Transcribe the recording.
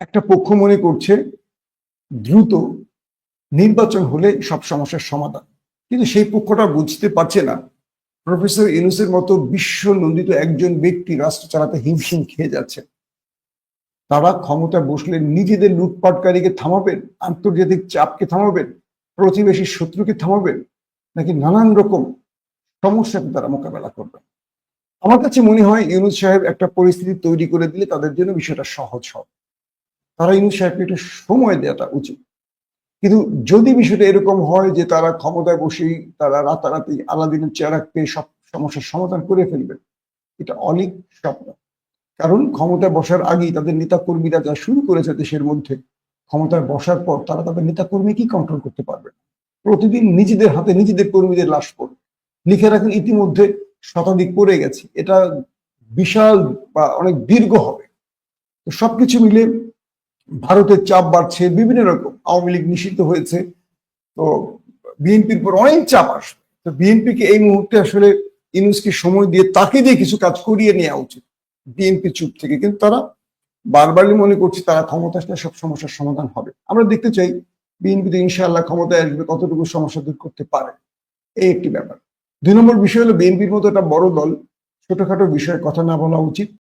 একটা পক্ষ মনে করছে দ্রুত নির্বাচন হলে সব সমস্যার সমাধান। কিন্তু সেই পক্ষটা বুঝতে পারছে না। প্রফেসর ইউনুসের মতো বিশ্ব নন্দিত একজন ব্যক্তি রাষ্ট্র চালাতে হিমশিম খেয়ে যাচ্ছে। তারা ক্ষমতা বসলে নিজেদের লুটপাটকারীকে থামাবেন, আন্তর্জাতিক চাপকে থামাবেন, প্রতিবেশী শত্রুকে থামাবেন, নাকি নানান রকম সমস্যাকে তারা মোকাবেলা করবেন আমার কাছে মনে হয় ইউনুস সাহেব একটা পরিস্থিতি তৈরি করে দিলে তাদের জন্য বিষয়টা সহজ হবে। তারা ইউনুস সাহেবকে একটু সময় দেওয়াটা উচিত। কিন্তু যদি বিষয়টা এরকম হয় যে তারা ক্ষমতায় বসেই তারা রাতারাতি আলাদিনের চেহারা পেয়ে সব সমস্যার সমাধান করে ফেলবে, এটা অনেক স্বপ্ন। কারণ ক্ষমতায় বসার আগেই তাদের নেতা কর্মীরা যা শুরু করেছে দেশের মধ্যে, ক্ষমতায় বসার পর তারা তাদের নেতা কর্মীকেই কন্ট্রোল করতে পারবে প্রতিদিন নিজেদের হাতে নিজেদের কর্মীদের লাশ পড়বে লিখে রাখেন ইতিমধ্যে শতাধিক পড়ে গেছে। এটা বিশাল বা অনেক দীর্ঘ হবে। তো সবকিছু মিলে ভারতের চাপ বাড়ছে, বিভিন্ন রকম। আওয়ামী লীগ নিষিদ্ধ হয়েছে। তো বিএনপির পর অনেক চাপ আসবে। তো বিএনপিকে এই মুহূর্তে আসলে ইউনুসকে সময় দিয়ে তাকে দিয়ে কিছু কাজ করিয়ে নেওয়া উচিত বিএনপি চুপ থেকে। কিন্তু তারা বারবারই মনে করছে তারা ক্ষমতা আসলে সব সমস্যার সমাধান হবে। আমরা দেখতে চাই বিএনপিতে ইনশাআল্লাহ ক্ষমতায় আসবে, কতটুকু সমস্যা দূর করতে পারে। এই একটি ব্যাপার। দুই নম্বর বিষয় হলো বিএনপির মতো একটা বড় দল, ছোটখাটো বিষয়ে কথা না বলা উচিত।